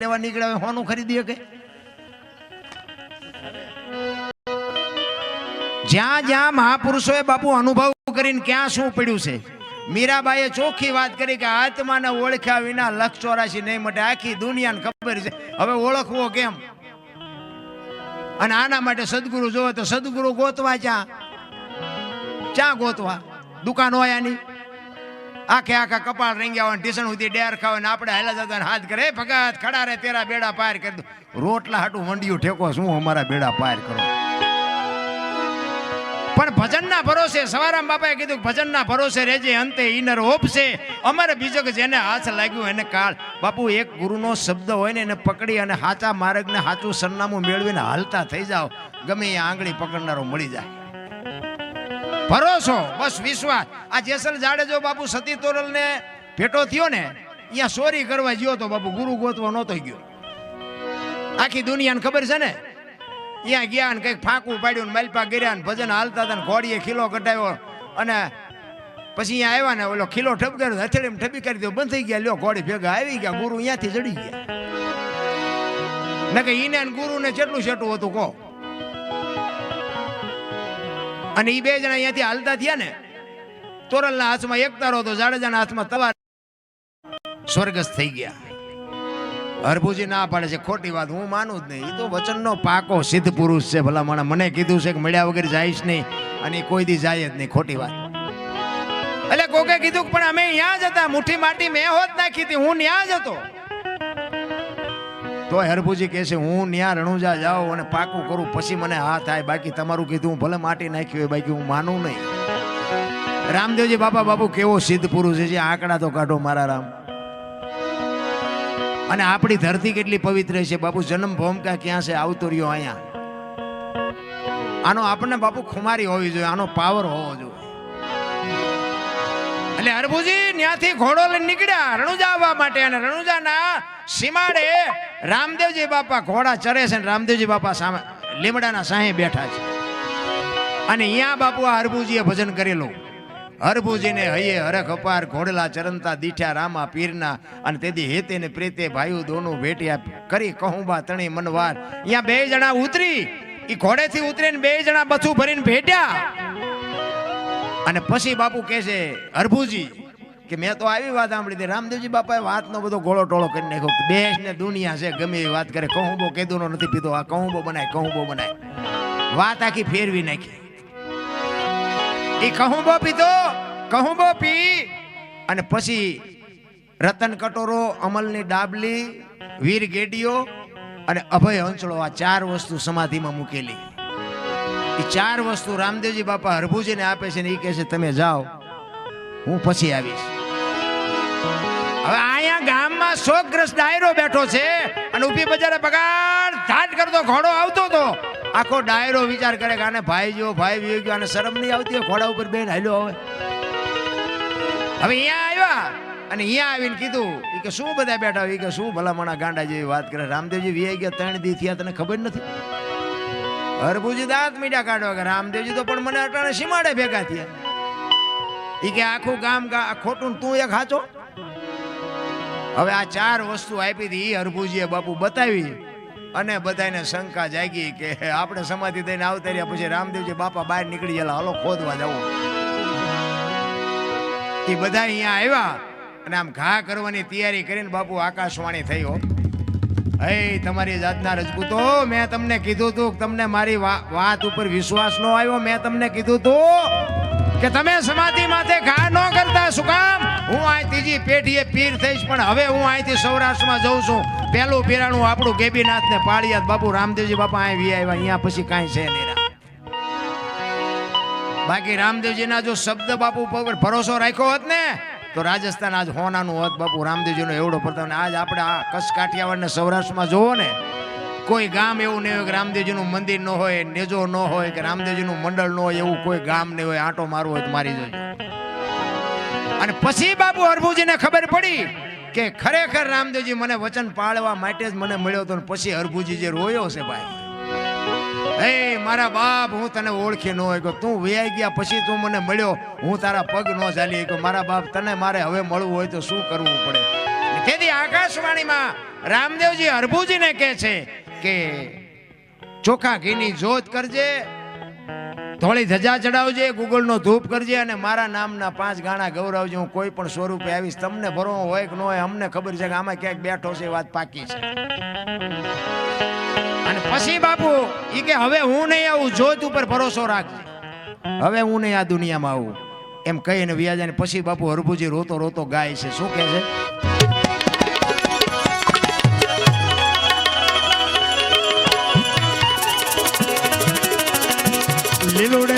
લેવા નીકળ્યા હોય હોનું ખરીદી શકે જ્યાં જ્યાં મહાપુરુષોએ બાપુ અનુભવ કરીને ક્યાં શું પડ્યું છે? મીરાબાઈએ ચોખ્ખી વાત કરી કે આત્માને ઓળખ્યા વિના લક્ષ ચોરાશી નહીં માટે. આખી દુનિયાને ખબર છે. હવે ઓળખવો કેમ? અને આના માટે સદગુરુ જોવે તો સદગુરુ ગોતવા ચા ચા ગોતવા? દુકાન હોય આની? આખે આખા કપાળ રંગ્યા હોય ટીસણ સુધી ડેર ખાવે ને આપણે હાલા જતા હાથ કરે "એ ભગત, ખડા રે, તેરા બેડા પાર કરી દો. રોટલા હાટું મંડિયું ઠેકો, શું અમારા બેડા પાર કરો? પણ ભજનના ભરોસે, સવારામ બાપાએ કીધું ભજનના ભરોસે રહેજે અંતે ઈનર ઓપશે અમારે બીજો કે જેને હાથ લાગ્યું એને કાળ. બાપુ, એક ગુરુનો શબ્દ હોય ને એને પકડી અને સાચા માર્ગને સાચું સરનામું મેળવીને હાલતા થઈ જાઓ. ગમે એ આંગળી પકડનારો મળી જાય. ભરોસો, બસ વિશ્વાસ. આ જેસલ જાડેજો બાપુ સતી તોરલ ને ભેટો થયો ને, અહીંયા સોરી કરવા ગયો તો બાપુ ગુરુ ગોતવા નહોતો ગયો. આખી દુનિયાને ખબર છે ને? અહીંયા ગયા ને કંઈક ફાંકું પાડ્યું ને માલપા ગર્યા ને ભજન હાલતા હતા ને ઘોડીએ ખીલો કઢાવ્યો અને પછી અહીંયા આવ્યા ને ઓલો ખીલો ઠપકાર્યો હથેળી ઠપી કરી દો બંધ થઈ ગયા, લ્યો ઘોડી ભેગા આવી ગયા, ગુરુ અહીંયાથી ચડી ગયા. ને કે ઈને ગુરુને કેટલું છેટું હતું કહો? અને એ બે જણા અહીંયાથી હાલતા થયા ને, તોરલના હાથમાં એક તારો હતો, જાડેજાના હાથમાં તવા સ્વર્ગસ્થ થઈ ગયા. હરભુજી ના પાડે છે, ખોટી વાત, હું માનું જ નહીં. એ તો વચનનો પાકો સિદ્ધ પુરુષ છે ભલા મને મને કીધું છે કે મળ્યા વગર જઈશ નહીં, અને કોઈ દી જાય જ નહીં, ખોટી વાત. એટલે કોકે કીધું પણ અમે ત્યાં જ હતા, મુઠ્ઠી માટી મેં હોત નાખી હતી, હું ત્યાં જ હતો. તો હરભુજી કહે છે, હું ન્યા રણુજા જાઉં અને પાકું કરું, પછી મને હા થાય. બાકી તમારું કીધું, હું ભલે માટી નાખ્યું હોય, બાકી હું માનું નહીં. રામદેવજી, બાપા, બાપુ, કેવો સિદ્ધ પુરુષ છે આંકડા તો કાઢો મારા રામ. અને આપણી ધરતી કેટલી પવિત્ર છે, બાપુ, જન્મ ભૂમિકા ક્યાં છે, આવતો રહ્યો અહીંયા. આનો આપણને બાપુ ખુમારી હોવી જોઈએ, આનો પાવર હોવો જોઈએ. એટલે હરભુજી ત્યાંથી ઘોડો લઈને નીકળ્યા. રણુજા આવવા માટે અને રણુજાના સીમાડે રામદેવજી બાપા ઘોડા ચરે છે અને રામદેવજી બાપા સામે લીમડાના સાહે બેઠા છે. અને અહીંયા બાપુ આ હરભુજીએ ભજન કરેલું. હરભુજીને હૈયે હરખ અપાર ઘોડલા ચરંતા દીઠ્યા રામા પીરના અને તેથી હેતે ને પ્રેતે ભાઈઓ દોનું ભેટ્યા કરી કહુંબા તણી મનવાર. અહીંયા બે જણા ઉતરી. એ ઘોડેથી ઉતરીને બે જણા બથું ભરીને ભેટ્યા. અને પછી બાપુ કહે છે, હરભુજી, કે મેં તો આવી વાત સાંભળી હતી. રામદેવજી બાપાએ વાતનો બધો ગોળો ટોળો કરી નાખ્યો. કે દેશ ને દુનિયા છે, ગમે એવી વાત કરે. કહુંબો કેદુનો નથી પીધો આ કહુંબો બનાય કહુંબો બનાય. વાત આખી ફેરવી નાખી. એ કહુંબો પીધો, કહુંબો પી. અને પછી રતન કટોરો, અમલની ડાબલી, વીર ગેડીઓ અને અભય હંસળો આ ચાર વસ્તુ સમાધિમાં મૂકેલી. ચાર વસ્તુ રામદેવજી બાપા હરભુજીને આપે છે ને એ કહે છે, તમે જાઓ, હું પછી આવીશ. હવે અહીંયા ગામમાં શોકગ્રસ્ત ડાયરો બેઠો છે અને ઊભી બજારે પગાર ધાટ કરતો, ઘોડો આવતો હતો આખો ડાયરો વિચાર કરે કે આને ભાઈ જો ભાઈ વી ગયો અને શરમ નહીં આવતી હોય, ઘોડા ઉપર બેન હાલ્યો હવે હવે અહીંયા આવ્યા અને અહીંયા આવીને કીધું એ કે શું બધા બેઠા હોય? કે શું ભલામણા ગાંડા જેવી વાત કરે? રામદેવજી વી ગયા, ત્રણ દી થયા, તને ખબર નથી? હરભુજી દાંત મીઠા કાઢવા કે રામદેવજી તો પણ મને અટાણે સીમાડે ભેગા થયા. એ કે આખું ગામ ખોટું તું એક હાચો? હવે આ ચાર વસ્તુ આપી હતી એ હરભુજીએ બાપુ બતાવી. અને બધાને શંકા જાગી કે આપણે સમાધિ દઈને આવતા રહ્યા પછી રામદેવજી બાપા બહાર નીકળી ગયેલા. હલો, ખોદવા જવું એ બધા અહીંયા આવ્યા અને આમ ઘા કરવાની તૈયારી કરીને બાપુ આકાશવાણી થઈ, હો. હે તમારી જાતના રજપૂતો, મેં તમને કીધું તું તમને મારી વાત ઉપર વિશ્વાસ ન આવ્યો. મેં તમને કીધું તું કે તમે સમાધિ માથે ઘા ન કરતા, શું કામ? હું આ ત્રીજી પેઢીએ પીર થઈશ, પણ હવે હું અહીંથી સૌરાષ્ટ્રમાં જઉં છું. પહેલું પીરાણું આપણું ગેબીનાથ ને બાપુ રામદેવજી બાપા અહીં વી આવ્યા. અહીંયા પછી કાંઈ છે નહીં. બાકી રામદેવજીના જો શબ્દ બાપુ પર ભરોસો રાખ્યો હોત ને તો રાજસ્થાન આજ હોનાનું હોત, બાપુ રામદેવજીનો એવડો પ્રતાપ. ને આજ આપણે આ કચ્છ કાઠિયાવાડ ને સૌરાષ્ટ્રમાં જોવો ને, કોઈ ગામ એવું નહીં હોય કે રામદેવજીનું મંદિર ન હોય, નેજો ન હોય, કે રામદેવજીનું મંડળ ન હોય, એવું કોઈ ગામ નહીં હોય, આંટો મારવો હોય તો મારી જોજો. અને પછી બાપુ હરભુજીને ખબર પડી કે ખરેખર રામદેવજી મને વચન પાળવા માટે જ મને મળ્યો હતો પછી હરભુજી જે રોયો છે ભાઈ હે, મારા બાપ, હું તને ઓળખી ન હોય તું વ્યાઈ ગયા પછી તું મને મળ્યો. હું તારા પગ ન ચાલી ગયો મારા બાપ તને મારે હવે મળવું હોય તો શું કરવું પડે? તેથી આકાશવાણીમાં રામદેવજી હરભુજીને કહે છે કે ચોખા ઘીની જોત કરજે ધોળી ધજા ચડાવજે ગુગળનો ધૂપ કરજે અને મારા નામના પાંચ ગાણા ગૌરવજે. હું કોઈ પણ સ્વરૂપે આવીશ, તમને ભરવો હોય કે ન હોય, અમને ખબર છે કે આમાં ક્યાંક બેઠો છે વાત પાકી છે. અને પછી બાપુ એ કે હવે હું નહીં આવું, જોત ઉપર ભરોસો રાખજે. હવે હું નહીં આ દુનિયામાં આવું. એમ કહીને વ્યાજાને પછી બાપુ હરભુજી રોતો રોતો ગાય છે. શું કહે છે? Milo